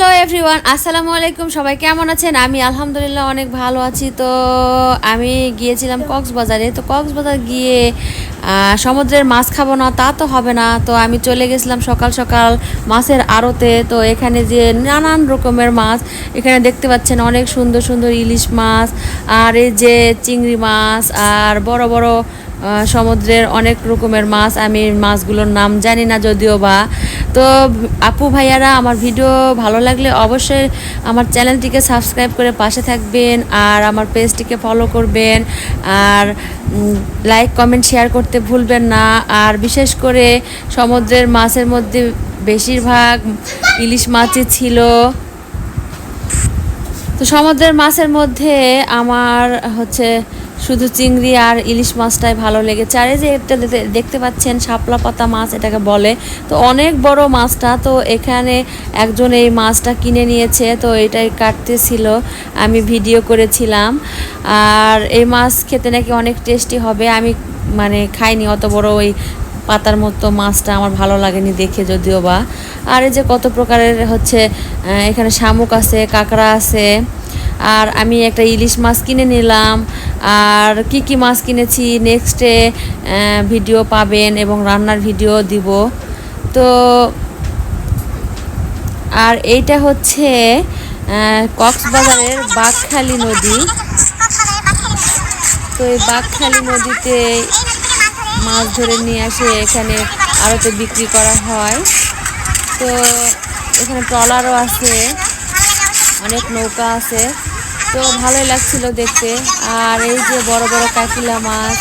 Hello everyone আসসালামু আলাইকুম সবাই কেমন আছেন? আমি আলহামদুলিল্লাহ অনেক ভালো আছি। তো আমি গিয়েছিলাম কক্সবাজারে। তো কক্সবাজার গিয়ে সমুদ্রের মাছ খাব না, তা তো হবে না। তো আমি চলে গেছিলাম সকাল সকাল মাছের আড়তে। তো এখানে যে নানান রকমের মাছ, এখানে দেখতে পাচ্ছেন অনেক সুন্দর সুন্দর ইলিশ মাছ, আর এই যে চিংড়ি মাছ, আর বড় বড় সমুদ্রের অনেক রকমের মাছ, আমি মাছগুলোর নাম জানি না যদিও বা। তো আপু ভাইয়ারা, আমার ভিডিও ভালো লাগলে অবশ্যই আমার চ্যানেলটিকে সাবস্ক্রাইব করে পাশে থাকবেন আর আমার পেজটিকে ফলো করবেন আর লাইক কমেন্ট শেয়ার করতে ভুলবেন না। আর বিশেষ করে সমুদ্রের মাছের মধ্যে বেশিরভাগ ইলিশ মাছই ছিল। তো সমুদ্রের মাছের মধ্যে আমার হচ্ছে শুধু চিংড়ি আর ইলিশ মাছটাই ভালো লেগেছে। আর এই যে এটা দেখতে- পাচ্ছেন, শাপলা পাতা মাছ এটাকে বলে। তো অনেক বড় মাছটা, তো এখানে একজন এই মাছটা কিনে নিয়েছে, তো এটাই কাটতেছিল। আমি ভিডিও করেছিলাম। আর এই মাছ খেতে নাকি অনেক টেস্টি হবে, আমি মানে খাইনি, অত বড় ওই পাতার মতো মাছটা আমার ভালো লাগেনি দেখে যদিও বা। আর এই যে কত প্রকারের হচ্ছে এখানে শামুক আছে, কাঁকড়া আছে, আর আমি একটা ইলিশ মাছ কিনে নিলাম। আর কি কি মাছ কিনেছি নেক্সটে ভিডিও পাবেন এবং রান্নার ভিডিও দিব। তো, আর এইটা হচ্ছে কক্সবাজারের বাঘখালী নদী। তো এই বাঘখালী নদীতে মাছ ধরে নিয়ে আসে এখানে আড়তে বিক্রি করা হয়। তো এখানে ট্রলারও আছে, অনেক নৌকা আছে। তো ভালোই লাগছিল দেখতে। আর এই যে বড় বড় কাকিলা মাছ,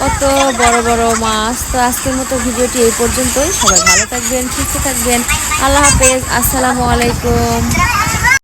কত বড় বড় মাছ। তো আজকের মতো ভিডিওটি এই পর্যন্তই। সবাই ভালো থাকবেন, সুস্থ থাকবেন। আল্লাহ হাফেজ। আসসালামু আলাইকুম।